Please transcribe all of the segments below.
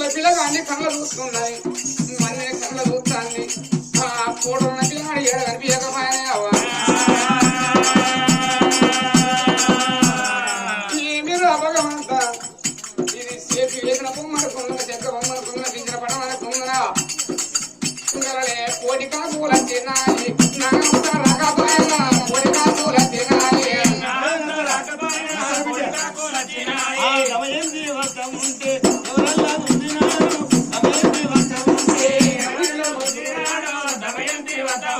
కోడోళ్ళ పిల్లగాన్ని కళ్ళ చూస్తున్నాయి మన్నే కళ్ళ చూస్తాన్ని ఆ కోడోళ్ళ పిల్లగాడు ఏడ కనిపించకపోయానే అవ్వా. ఏమి రాబగా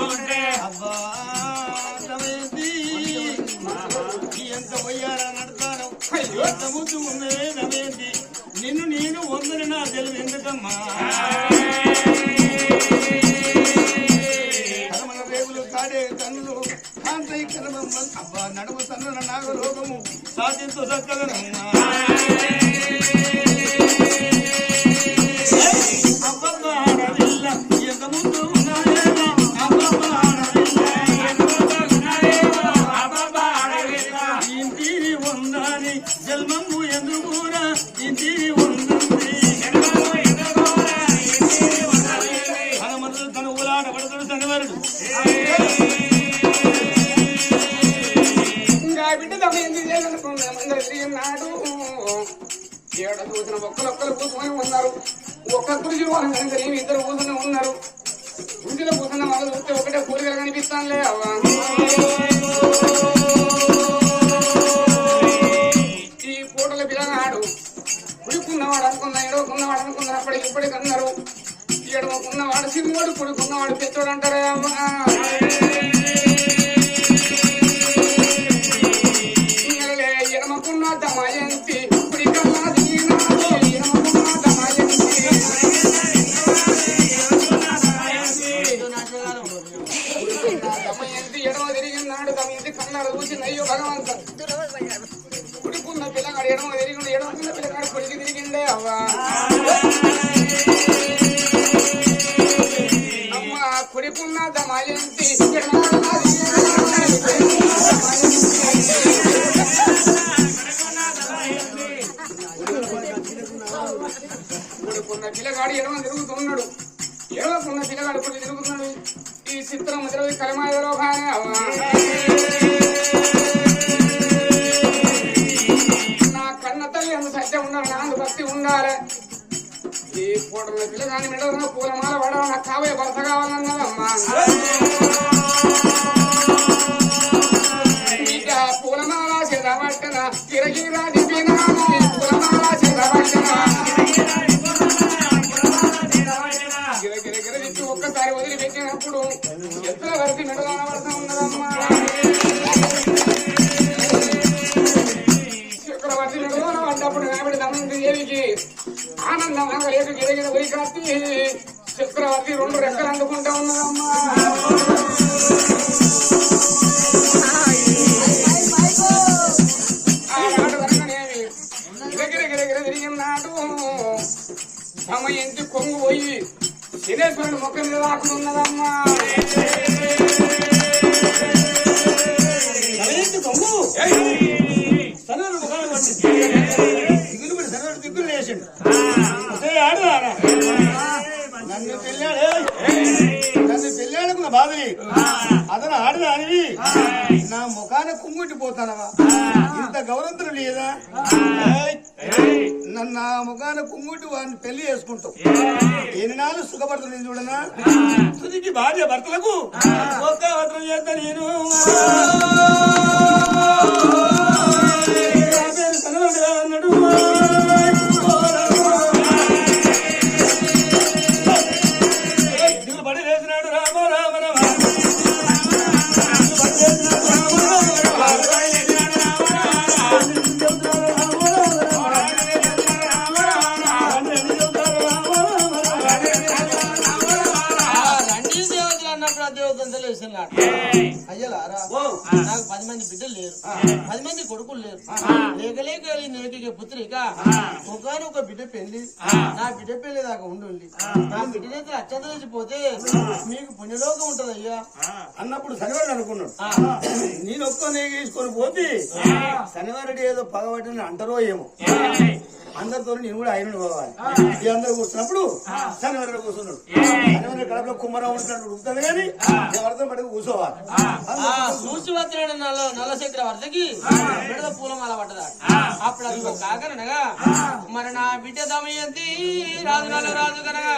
ఉంటే. అబ్బా ఎంత పోయారా నడతాను ఎంత ముద్దు ఉన్నదే నిన్ను నేను వందని నా తెలివి ఎందుకమ్మా? అబ్బా నడుము తన్నుల నాగరోగము సాధించు సక్కదనమ్మా హనుమంతుడు పడుతుడు శనివారుడు. ఇంకా బిడ్డ తమ ఎందుకు చేయాలనుకున్నాడు ఏడ చూసిన ఒక్కరొక్కరు కూర్చొని ఉన్నారు. ఒక్క కుర్చీ వాళ్ళని ఇద్దరు కూర్చొని ఉన్నారు. కుర్చీలో కూర్చున్న వాళ్ళు చూస్తే ఒకటే కూరగాయలు కనిపిస్తానులే అవ్వ. ఈ పూటల పిల్లనాడు. ఉడుకున్నవాడు అనుకున్నా ఎడవకున్నవాడు అనుకున్నప్పటికి ఇప్పటికి అన్నారు ఎడవకున్నవాడు సినిమాడు కుడుకున్నవాడు పెద్దోడు అంటారే అమ్మా ఇంగలే ఎడమకున్న దమయంతి కుడికన్నా దీనాది ఎడమకున్న దమయంతి దమయంతి ఎడమ తిరిగినాడు దమయంతి కన్నాడు చూసి అయ్యో భగవంత కుడుకున్న పిల్లగాడు ఎడమ తిరిగిండు ఎడమకున్న పిల్లగాడు కుడికి తిరిగిండే అవ్వా పిల్లగాడు ఎడమ తిరుగుతున్నాడు. ఎడవకున్న పిల్లగాడు ఇప్పుడు తిరుగుతున్నాడు. ఈ చిత్రం ముద్రవి కలమాయలో నా కన్న తల్లి అంత సత్యం ఉండాలి నా భక్తి ఉండాలి. ఈ పూటల పిల్లగాని మెడవన పూలమాల పడవ నాకు కాబోయే ఆనందం గిరగిర పోయి కత్తి చక్రవర్తి రెండు రెక్కలు అందుకుంటా ఉన్నదమ్మా. తమ ఇంటి కొంగు పోయి శనేశ్వరుడు మొక్క మీద రాకున్నదమ్మా నవనీతి కొంగు? ఆడా నన్ను పెళ్ళాడు నన్ను పెళ్ళాడుకున్న బాధని అతను ఆడదానివి నా ముఖాన కుంగుటి పోతానవా ఇంత గౌరవంతులు లేదా! నన్ను నా ముఖాన కుంగుటి వాడిని పెళ్ళి చేసుకుంటావు. ఎన్ని నాలుగు సుఖపడుతుంది చూడనా? తుదికి భార్య భర్తలకు ఒక్క అవసరం చేస్తా నేను. తెలిసినాడు అయ్యలారా? నాకు పది మంది బిడ్డలు లేరు. పది మంది కొడుకులు లేరు. లేక లేక నేను పుత్రిక. ఒకనొక బిడ్డ పెళ్ళి నా బిడ్డ పెళ్ళి దాకా ఉండి నా బిడ్డ చేత అత్యంత చేసిపోతే మీకు పుణ్యలోకం ఉంటది అయ్యా. అన్నప్పుడు శనివారం అనుకున్నాడు. నేను ఒక్క నెయ్యి తీసుకొని పోతే శనివారుడు ఏదో పగబట్టిన అంటారో ఏమో. అందరితో నేను కూడా ఆయన పోవాలి. ఈ అందరు కూర్చున్నప్పుడు శనివారుడు కూర్చున్నాడు శనివారం కడపలో కుమ్మరం ఉంటున్నాడు ఉంటుంది కానీ ఎవరితో పట్టుకు కూర్చోవాలి. ఆ. చూసి వచ్చినాడు నల్ల నల్ల చక్రవర్తికి బిడ్డ పూలమాల పడ్డదా? అప్పుడు అది ఒక కాకనగా మరి నా బిడ్డ దమయంతి రాజు రాజు కనగా.